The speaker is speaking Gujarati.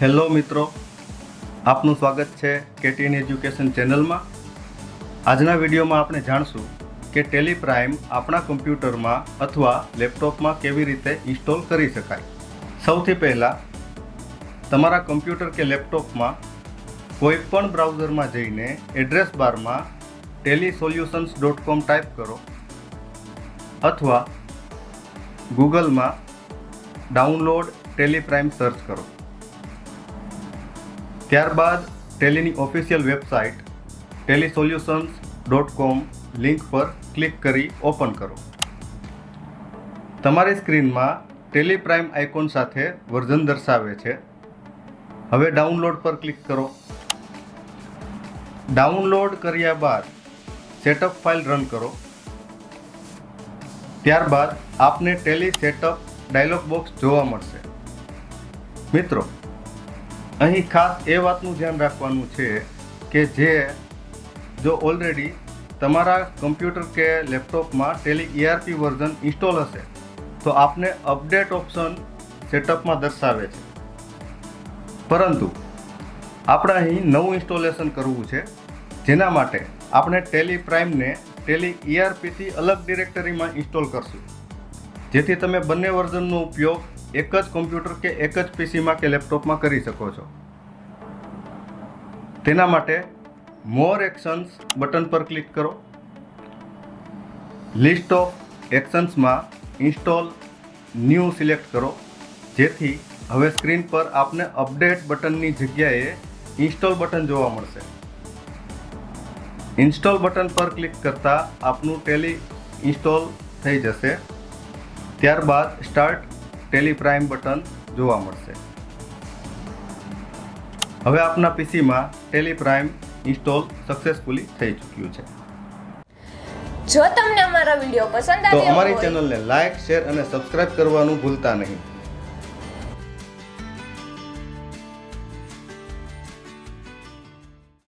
હેલો મિત્રો, આપનું સ્વાગત છે કેટીએન એજ્યુકેશન ચેનલમાં. આજના વિડીયોમાં આપણે જાણશું કે ટેલિપ્રાઇમ આપણા કમ્પ્યુટરમાં અથવા લેપટોપમાં કેવી રીતે ઇન્સ્ટોલ કરી શકાય. સૌથી પહેલાં, તમારા કમ્પ્યુટર કે લેપટોપમાં કોઈ પણ બ્રાઉઝરમાં જઈને એડ્રેસ બારમાં Tally Solutions dot com type કરો અથવા ગૂગલમાં ડાઉનલોડ ટેલીપ્રાઇમ સર્ચ કરો. ત્યારબાદ ટેલીની official website Tally Solutions dot com link પર ક્લિક કરી ઓપન કરો. તમારી સ્ક્રીનમાં ટેલી પ્રાઇમ આઇકોન સાથે વર્ઝન દર્શાવે છે. હવે ડાઉનલોડ પર ક્લિક કરો. ડાઉનલોડ કર્યા બાદ સેટઅપ ફાઇલ રન કરો. ત્યારબાદ આપને ટેલી સેટઅપ ડાયલોગ બોક્સ જોવા મળશે. મિત્રો અહીં ખાસ એ વાતનું ધ્યાન રાખવાનું છે કે જે જો ઓલરેડી તમારા કમ્પ્યુટર કે લેપટોપમાં ટેલી ઈઆરપી વર્ઝન ઇન્સ્ટોલ હશે, તો આપને અપડેટ ઓપ્શન સેટઅપમાં દર્શાવે છે. પરંતુ આપણે અહીં નવું ઇન્સ્ટોલેશન કરવું છે, જેના માટે આપણે ટેલી પ્રાઇમને ટેલી ઈઆરપીથી અલગ ડિરેક્ટરીમાં ઇન્સ્ટોલ કરશું. જેથી તમે બંને વર્ઝનનો ઉપયોગ એક જ કોમ્પ્યુટર કે એક જ પીસીમાં કે લેપટોપમાં કરી શકો છો. તેના માટે મોર એક્શન્સ બટન પર ક્લિક કરો. લિસ્ટ ઓફ એક્શન્સમાં ઇન્સ્ટોલ ન્યૂ સિલેક્ટ કરો. જેથી હવે સ્ક્રીન પર આપને અપડેટ બટનની જગ્યાએ ઇન્સ્ટોલ બટન જોવા મળશે. ઇન્સ્ટોલ બટન પર ક્લિક કરતાં આપનું ટેલી ઇન્સ્ટોલ થઈ જશે. ત્યારબાદ સ્ટાર્ટ ટેલી પ્રાઇમ બટન જોવા મળશે. હવે આપના પીસીમાં ટેલિપ્રાઇમ ઇન્સ્ટોલ સક્સેસફુલી થઈ ચૂક્યું છે. જો તમને અમારો વીડિયો પસંદ તો અમારી ચેનલને લાઈક શેર અને સબસ્ક્રાઇબ કરવાનું ભૂલતા નહીં.